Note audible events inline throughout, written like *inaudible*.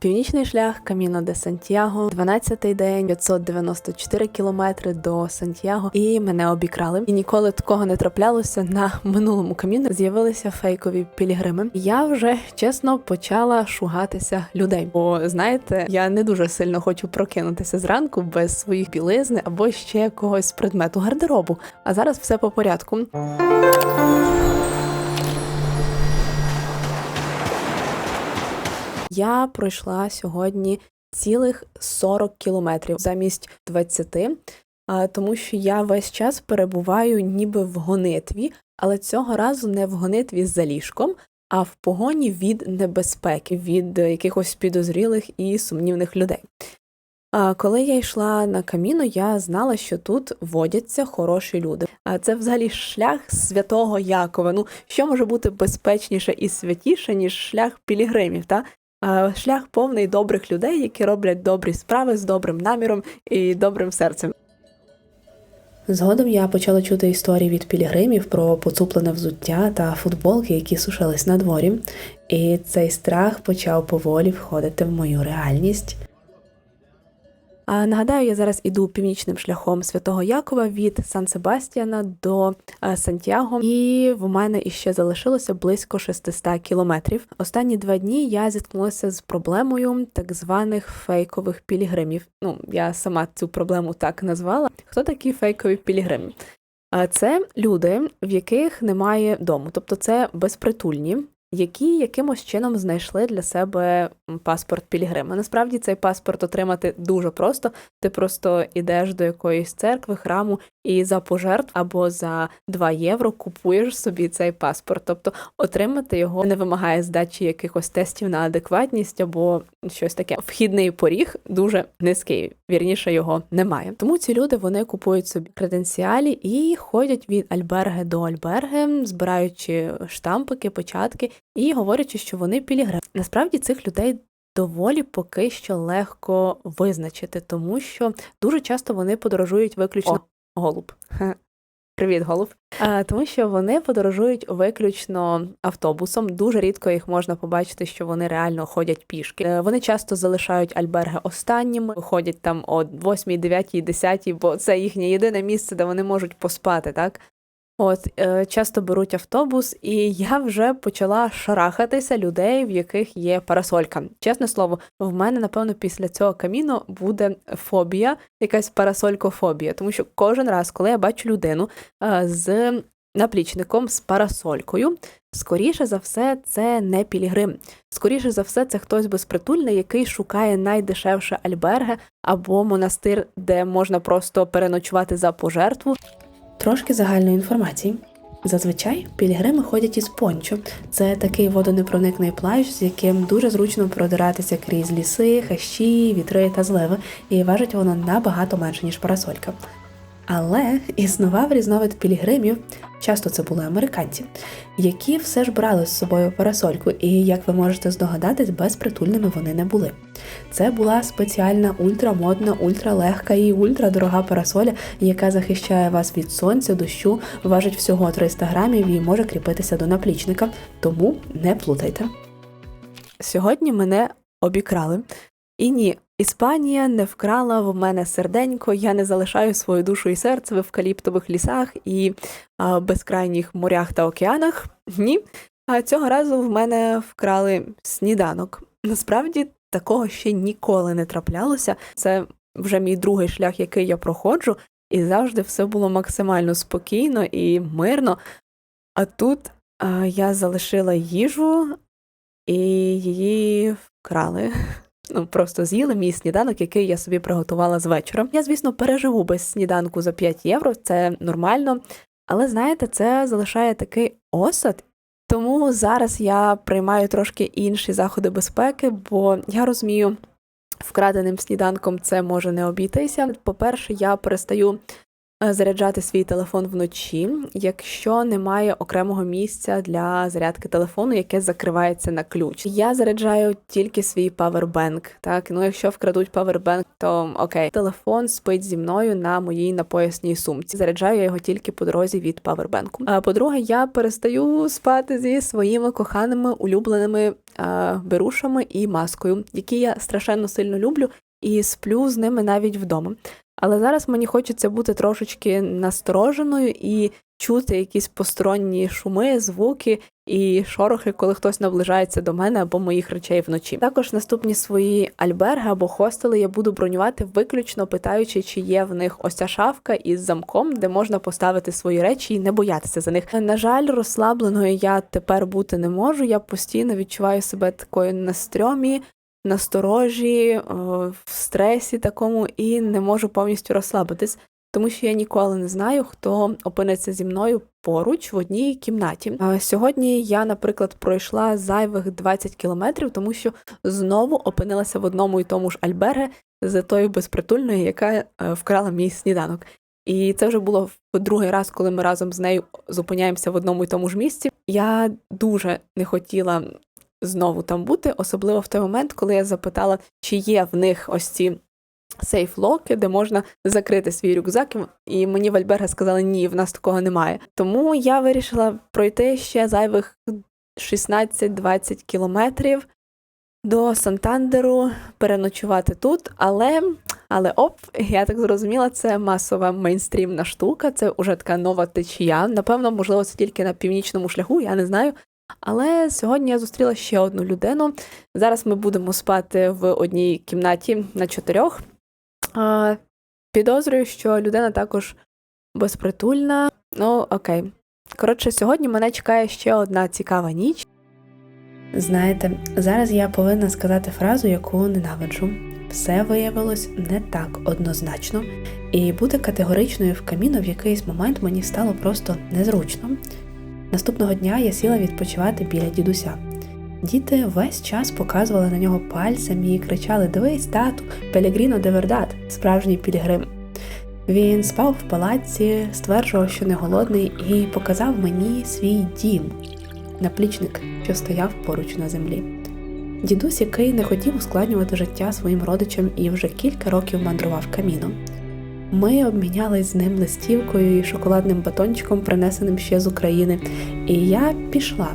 Північний шлях Каміно де Сантьяго, 12-й день, 594 кілометри до Сантьяго, і мене обікрали. І ніколи такого не траплялося. На минулому каміно з'явилися фейкові пілігрими. Я вже чесно почала шугатися людей. Бо знаєте, я не дуже сильно хочу прокинутися зранку без своїх білизни або ще когось предмету гардеробу. А зараз все по порядку. Я пройшла сьогодні цілих 40 кілометрів замість 20, тому що я весь час перебуваю ніби в гонитві, але цього разу не в гонитві за ліжком, а в погоні від небезпеки, від якихось підозрілих і сумнівних людей. А коли я йшла на каміно, я знала, що тут водяться хороші люди. А це взагалі шлях святого Якова. Ну що може бути безпечніше і святіше, ніж шлях пілігримів, та? Шлях повний добрих людей, які роблять добрі справи з добрим наміром і добрим серцем. Згодом я почала чути історії від пілігримів про поцуплене взуття та футболки, які сушились на дворі, і цей страх почав поволі входити в мою реальність. Нагадаю, я зараз іду північним шляхом Святого Якова від Сан Себастьяна до е, Сантьяго, і в мене іще залишилося близько 600 кілометрів. Останні два дні я зіткнулася з проблемою так званих фейкових пілігримів. Ну, я сама цю проблему так назвала. Хто такі фейкові пілігрими? А це люди, в яких немає дому, тобто це безпритульні, які якимось чином знайшли для себе паспорт Пілігрима. Насправді цей паспорт отримати дуже просто. Ти просто йдеш до якоїсь церкви, храму і за пожертв або за 2 євро купуєш собі цей паспорт. Тобто отримати його не вимагає здачі якихось тестів на адекватність або щось таке. Вхідний поріг дуже низький, вірніше його немає. Тому ці люди вони купують собі креденціалі і ходять від альберги до альберги, збираючи штампики, початки і говорячи, що вони пілігрими. Насправді цих людей. Доволі поки що легко визначити, тому що дуже часто вони подорожують виключно голуб. *laughs* Привіт, голуб. Тому що вони подорожують виключно автобусом. Дуже рідко їх можна побачити, що вони реально ходять пішки. Е, Вони часто залишають альберги останніми, ходять там о 8, 9, 10, бо це їхнє єдине місце, де вони можуть поспати, так? От е, часто беруть автобус, і я вже почала шарахатися людей, в яких є парасолька. Чесне слово, в мене, напевно, після цього каміну буде фобія, якась парасолькофобія. Тому що кожен раз, коли я бачу людину е, з наплічником, з парасолькою, скоріше за все, це не пілігрим. Скоріше за все, це хтось безпритульний, який шукає найдешевше альберге або монастир, де можна просто переночувати за пожертву. Трошки загальної інформації. Зазвичай пілігрими ходять із пончо. Це такий водонепроникний плащ, з яким дуже зручно продиратися крізь ліси, хащі, вітри та зливи, і важить воно набагато менше, ніж парасолька. Але існував різновид пілігримів, часто це були американці, які все ж брали з собою парасольку, і, як ви можете здогадатись, безпритульними вони не були. Це була спеціальна ультрамодна, ультралегка і ультрадорога парасоля, яка захищає вас від сонця, дощу, важить всього 300 грамів і може кріпитися до наплічника, тому не плутайте. Сьогодні мене обікрали. І ні, Іспанія не вкрала в мене серденько, я не залишаю свою душу і серце в евкаліптових лісах і а, безкрайніх морях та океанах. Ні. А цього разу в мене вкрали сніданок. Насправді такого ще ніколи не траплялося. Це вже мій другий шлях, який я проходжу, і завжди все було максимально спокійно і мирно. А тут а, я залишила їжу і її вкрали. Ну, просто з'їли мій сніданок, який я собі приготувала з вечора. Я, звісно, переживу без сніданку за 5 євро, це нормально. Але знаєте, це залишає такий осад. Тому зараз я приймаю трошки інші заходи безпеки, бо я розумію, вкраденим сніданком це може не обійтися. По-перше, я перестаю заряджати свій телефон вночі, якщо немає окремого місця для зарядки телефону, яке закривається на ключ. Я заряджаю тільки свій павербенк. Так, ну якщо вкрадуть павербенк, то окей, телефон спить зі мною на моїй напоясній сумці. Заряджаю я його тільки по дорозі від павербенку. А по-друге, я перестаю спати зі своїми коханими улюбленими а, берушами і маскою, які я страшенно сильно люблю, і сплю з ними навіть вдома. Але зараз мені хочеться бути трошечки настороженою і чути якісь посторонні шуми, звуки і шорохи, коли хтось наближається до мене або моїх речей вночі. Також наступні свої альберги або хостели я буду бронювати виключно питаючи, чи є в них ось ця шафка із замком, де можна поставити свої речі і не боятися за них. На жаль, розслабленою я тепер бути не можу. Я постійно відчуваю себе такою на стрьомі, насторожі, в стресі такому і не можу повністю розслабитись, тому що я ніколи не знаю, хто опиниться зі мною поруч в одній кімнаті. Сьогодні я, наприклад, пройшла зайвих 20 кілометрів, тому що знову опинилася в одному і тому ж альберге з тою безпритульною, яка е, вкрала мій сніданок. І це вже було в другий раз, коли ми разом з нею зупиняємося в одному і тому ж місці. Я дуже не хотіла знову там бути, особливо в той момент, коли я запитала, чи є в них ось ці сейф-локи, де можна закрити свій рюкзак, і мені в сказали, ні, в нас такого немає. Тому я вирішила пройти ще зайвих 16-20 кілометрів до Сантандеру, переночувати тут, але. Але оп, я так зрозуміла, це масова мейнстрімна штука, це вже така нова течія. Напевно, можливо, це тільки на північному шляху, я не знаю. Але сьогодні я зустріла ще одну людину. Зараз ми будемо спати в одній кімнаті на чотирьох. Підозрюю, що людина також безпритульна. Ну, окей. Коротше, сьогодні мене чекає ще одна цікава ніч. Знаєте, зараз я повинна сказати фразу, яку ненавиджу. Все виявилось не так однозначно, і бути категоричною в каміно в якийсь момент мені стало просто незручно. Наступного дня я сіла відпочивати біля дідуся. Діти весь час показували на нього пальцем і кричали Дивись, тату, Пелегріно де Вердат, справжній пілігрим. Він спав в палаці, стверджував, що не голодний, і показав мені свій дім, наплічник, що стояв поруч на землі. Дідусь, який не хотів ускладнювати життя своїм родичам і вже кілька років мандрував каміном. Ми обмінялись з ним листівкою і шоколадним батончиком, принесеним ще з України, і я пішла,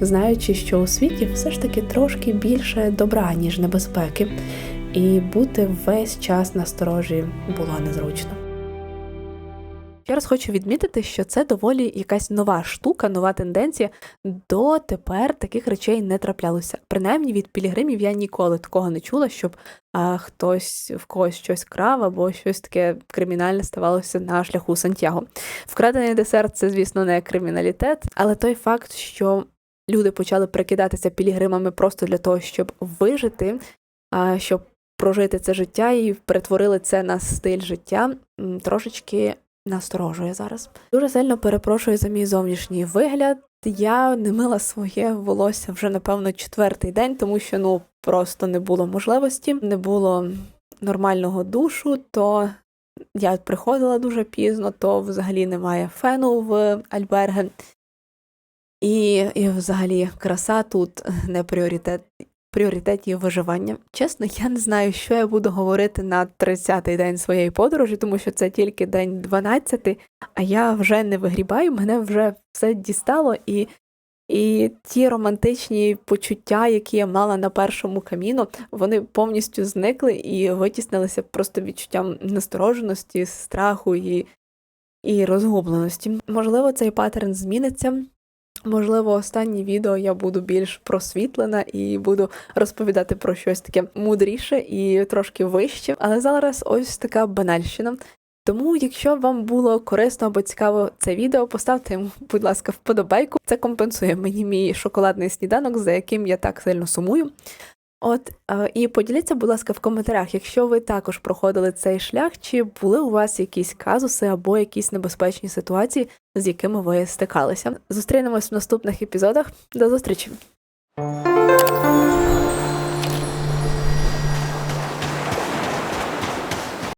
знаючи, що у світі все ж таки трошки більше добра, ніж небезпеки, і бути весь час насторожі було незручно. Я раз хочу відмітити, що це доволі якась нова штука, нова тенденція. Дотепер таких речей не траплялося. Принаймні від пілігримів я ніколи такого не чула, щоб а, хтось в когось щось крав або щось таке кримінальне ставалося на шляху Сантьяго. Вкрадений десерт це, звісно, не криміналітет, але той факт, що люди почали прикидатися пілігримами просто для того, щоб вижити, а, щоб прожити це життя і перетворили це на стиль життя, трошечки насторожує зараз. Дуже сильно перепрошую за мій зовнішній вигляд. Я не мила своє волосся вже, напевно, четвертий день, тому що ну просто не було можливості, не було нормального душу, то я приходила дуже пізно, то взагалі немає фену в Альберге. І, і взагалі краса тут не пріоритет пріоритеті виживання. Чесно, я не знаю, що я буду говорити на 30-й день своєї подорожі, тому що це тільки день 12, а я вже не вигрібаю, мене вже все дістало, і і ті романтичні почуття, які я мала на першому каміну, вони повністю зникли і витіснилися просто відчуттям настороженості, страху і, і розгубленості. Можливо, цей паттерн зміниться. Можливо, останнє відео я буду більш просвітлена і буду розповідати про щось таке мудріше і трошки вище. Але зараз ось така банальщина. Тому, якщо вам було корисно або цікаво це відео, поставте йому, будь ласка, вподобайку. Це компенсує мені мій шоколадний сніданок, за яким я так сильно сумую. От е, і поділіться, будь ласка, в коментарях, якщо ви також проходили цей шлях, чи були у вас якісь казуси або якісь небезпечні ситуації, з якими ви стикалися. Зустрінемось в наступних епізодах. До зустрічі!